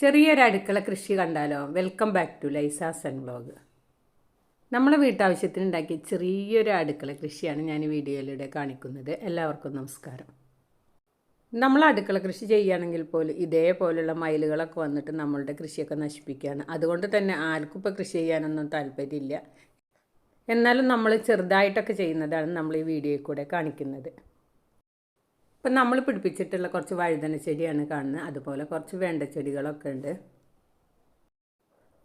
ചെറിയൊരു അടുക്കള കൃഷി കണ്ടാലോ? വെൽക്കം ബാക്ക് ടു ലൈസാസൻ വ്ളോഗ് നമ്മളെ വീട്ടാവശ്യത്തിന് ഉണ്ടാക്കിയ ചെറിയൊരു അടുക്കള കൃഷിയാണ് ഞാൻ ഈ വീഡിയോയിലൂടെ കാണിക്കുന്നത്. എല്ലാവർക്കും നമസ്കാരം. നമ്മൾ അടുക്കള കൃഷി ചെയ്യുകയാണെങ്കിൽ പോലും ഇതേപോലുള്ള മയിലുകളൊക്കെ വന്നിട്ട് നമ്മളുടെ കൃഷിയൊക്കെ നശിപ്പിക്കുകയാണ്. അതുകൊണ്ട് തന്നെ ആർക്കും ഇപ്പോൾ കൃഷി ചെയ്യാനൊന്നും താല്പര്യമില്ല. എന്നാലും നമ്മൾ ചെറുതായിട്ടൊക്കെ ചെയ്യുന്നതാണ് നമ്മൾ ഈ വീഡിയോയിൽ കൂടെ കാണിക്കുന്നത്. ഇപ്പം നമ്മൾ പിടിപ്പിച്ചിട്ടുള്ള കുറച്ച് വഴുതന ചെടിയാണ് കാണുന്നത്. അതുപോലെ കുറച്ച് വേണ്ട ചെടികളൊക്കെ ഉണ്ട്.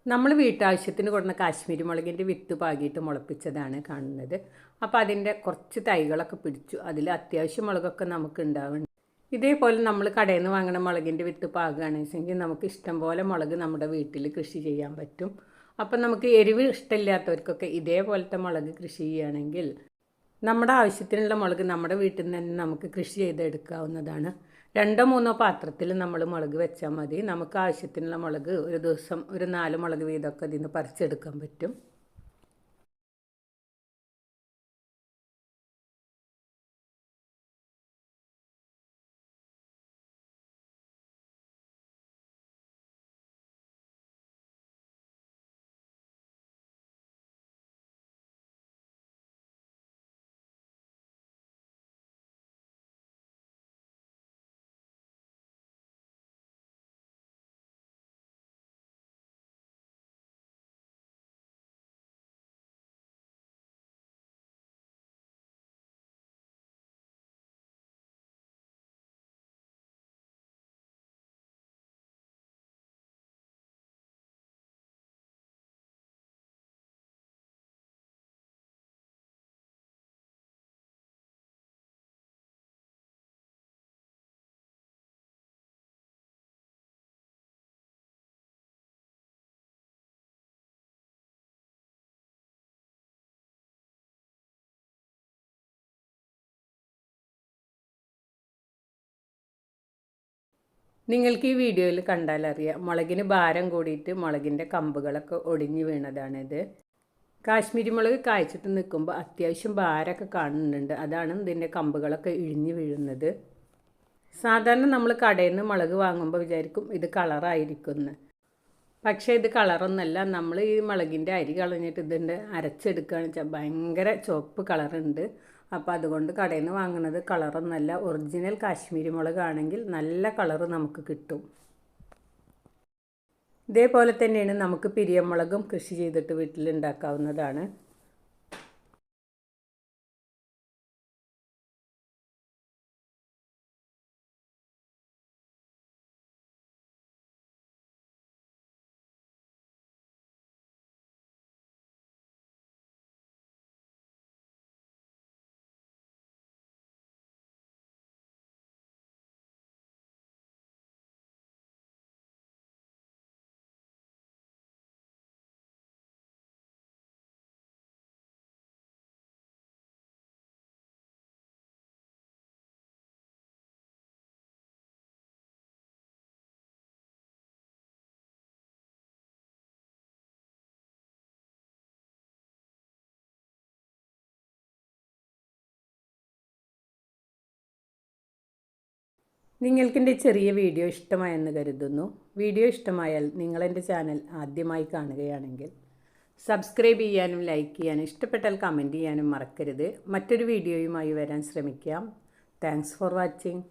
നമ്മൾ വീട്ടാവശ്യത്തിന് കൊടുക്കുന്ന കാശ്മീരി മുളകിന്റെ വിത്ത് പാകിയിട്ട് മുളപ്പിച്ചതാണ് കാണുന്നത്. അപ്പോൾ അതിന്റെ കുറച്ച് തൈകളൊക്കെ പിടിച്ചു. അതിൽ അത്യാവശ്യം മുളകൊക്കെ നമുക്ക് ഉണ്ടാവുന്നുണ്ട്. ഇതേപോലെ നമ്മൾ കടയിൽ നിന്ന് വാങ്ങുന്ന മുളകിന്റെ വിത്ത് പാകുകയാണെന്ന് വെച്ചെങ്കിൽ നമുക്ക് ഇഷ്ടം പോലെ മുളക് നമ്മുടെ വീട്ടിൽ കൃഷി ചെയ്യാൻ പറ്റും. അപ്പം നമുക്ക് എരിവ് ഇഷ്ടമില്ലാത്തവർക്കൊക്കെ ഇതേപോലത്തെ മുളക് കൃഷി ചെയ്യുകയാണെങ്കിൽ നമ്മുടെ ആവശ്യത്തിനുള്ള മുളക് നമ്മുടെ വീട്ടിൽ നിന്ന് തന്നെ നമുക്ക് കൃഷി ചെയ്തെടുക്കാവുന്നതാണ്. രണ്ടോ മൂന്നോ പാത്രത്തിൽ നമ്മൾ മുളക് വെച്ചാൽ മതി. നമുക്ക് ആവശ്യത്തിനുള്ള മുളക് ഒരു ദിവസം ഒരു നാല് മുളക് വീതമൊക്കെ ഇതിൽ നിന്ന് പറിച്ചെടുക്കാൻ പറ്റും. നിങ്ങൾക്ക് ഈ വീഡിയോയിൽ കണ്ടാലറിയാം. മുളകിന് ഭാരം കൂടിയിട്ട് മുളകിന്റെ കമ്പുകളൊക്കെ ഒടിഞ്ഞു വീണതാണിത്. കാശ്മീരി മുളക് കായ്ച്ചിട്ട് നിൽക്കുമ്പോൾ അത്യാവശ്യം ഭാരമൊക്കെ കാണുന്നുണ്ട്. അതാണ് ഇതിന്റെ കമ്പുകളൊക്കെ ഇഴിഞ്ഞു വീഴുന്നത്. സാധാരണ നമ്മൾ കടയിൽ നിന്ന് മുളക് വാങ്ങുമ്പോൾ വിചാരിക്കും ഇത് കളറായിരിക്കുമെന്ന് പക്ഷേ ഇത് കളറൊന്നല്ല. നമ്മൾ ഈ മുളകിന്റെ അരി കളഞ്ഞിട്ട് ഇതിന്റെ അരച്ചെടുക്കുകയാണെന്ന് വെച്ചാൽ ഭയങ്കര ചുവപ്പ് കളറുണ്ട്. അപ്പോൾ അതുകൊണ്ട് കടയിൽ നിന്ന് വാങ്ങുന്നത് കളറൊന്നല്ല ഒറിജിനൽ കാശ്മീരി മുളകാണെങ്കിൽ നല്ല കളറ് നമുക്ക് കിട്ടും. ഇതേപോലെ തന്നെയാണ് നമുക്ക് പിരിയമുളകും കൃഷി ചെയ്തിട്ട് വീട്ടിൽ നിങ്ങൾക്കെന്റെ ചെറിയ വീഡിയോ ഇഷ്ടമായെന്ന് കരുതുന്നു. വീഡിയോ ഇഷ്ടമായാൽ നിങ്ങളെന്റെ ചാനൽ ആദ്യമായി കാണുകയാണെങ്കിൽ സബ്സ്ക്രൈബ് ചെയ്യാനും ലൈക്ക് ചെയ്യാനും ഇഷ്ടപ്പെട്ടാൽ കമന്റ് ചെയ്യാനും മറക്കരുത്. മറ്റൊരു വീഡിയോയുമായി വരാൻ ശ്രമിക്കാം. Thanks for watching.